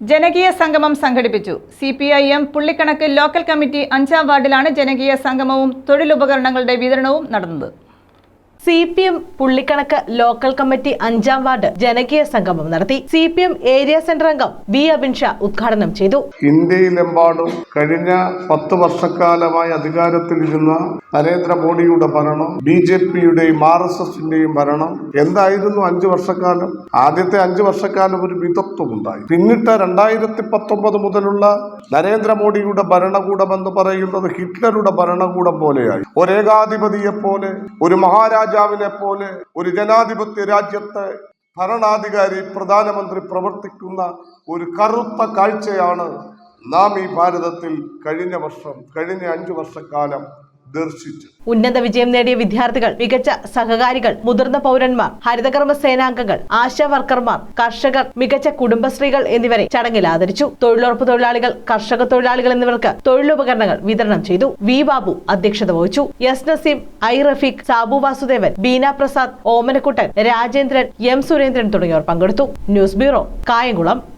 ജനകീയ സംഗമം സംഘടിപ്പിച്ചു. C P I M Pullikkanakku local committee അഞ്ചാം വാർഡിലാണ് ജനകീയ സംഗമവും തൊഴിലുപകരണങ്ങളുടെ വിതരണവും നടന്നത്. C P M Pullikkanakku local committee അഞ്ചാം വാർഡ് ജനകീയ സംഗമം നടത്തി. C P M area centre അംഗം വി അബിൻ ഷാ ഉദ്ഘാടനം ചെയ്തു. ഇന്ത്യയിലെമ്പാടും കഴിഞ്ഞ പത്ത് വർഷക്കാലമായി അധികാരത്തിലിരുന്ന നരേന്ദ്രമോദിയുടെ ഭരണം ബി ജെ പിയുടെയും ആർ എസ് എസിന്റെയും ഭരണം എന്തായിരുന്നു അഞ്ചു വർഷക്കാലം? ആദ്യത്തെ അഞ്ചു വർഷക്കാലം ഒരു ഉണ്ടായി പിന്നിട്ട രണ്ടായിരത്തി പത്തൊമ്പത് മുതലുള്ള നരേന്ദ്രമോദിയുടെ ഭരണകൂടം എന്ന് പറയുന്നത് ഹിറ്റ്ലറുടെ ഭരണകൂടം പോലെയായി. ഒരേകാധിപതിയെ പോലെ ഒരു മഹാരാജാവിനെ പോലെ ഒരു ജനാധിപത്യ രാജ്യത്തെ ഭരണാധികാരി പ്രധാനമന്ത്രി പ്രവർത്തിക്കുന്ന ഒരു കറുത്ത കാഴ്ചയാണ് നാം ഈ ഭാരതത്തിൽ കഴിഞ്ഞ വർഷം കഴിഞ്ഞ അഞ്ചു വർഷക്കാലം ദർശിച്ചു. ഉന്നത വിജയം നേടിയ വിദ്യാർത്ഥികൾ മികച്ച സഹകാരികൾ മുതിർന്ന പൗരന്മാർ ഹരിതകർമ്മ സേനാംഗങ്ങൾ ആശാ വർക്കർമാർ കർഷകർ മികച്ച കുടുംബശ്രീകൾ എന്നിവരെ ചടങ്ങിൽ ആദരിച്ചു. തൊഴിലുറപ്പ് തൊഴിലാളികൾ കർഷക തൊഴിലാളികൾ എന്നിവർക്ക് തൊഴിലുപകരണങ്ങൾ വിതരണം ചെയ്തു. വി. ബാബു അധ്യക്ഷത വഹിച്ചു. S. Naseem I. Rafeeq Sabu Vasudevan Beena Prasad Omanakuttan Rajendran M. Surendran തുടങ്ങിയവർ പങ്കെടുത്തു. News bureau Kayamkulam.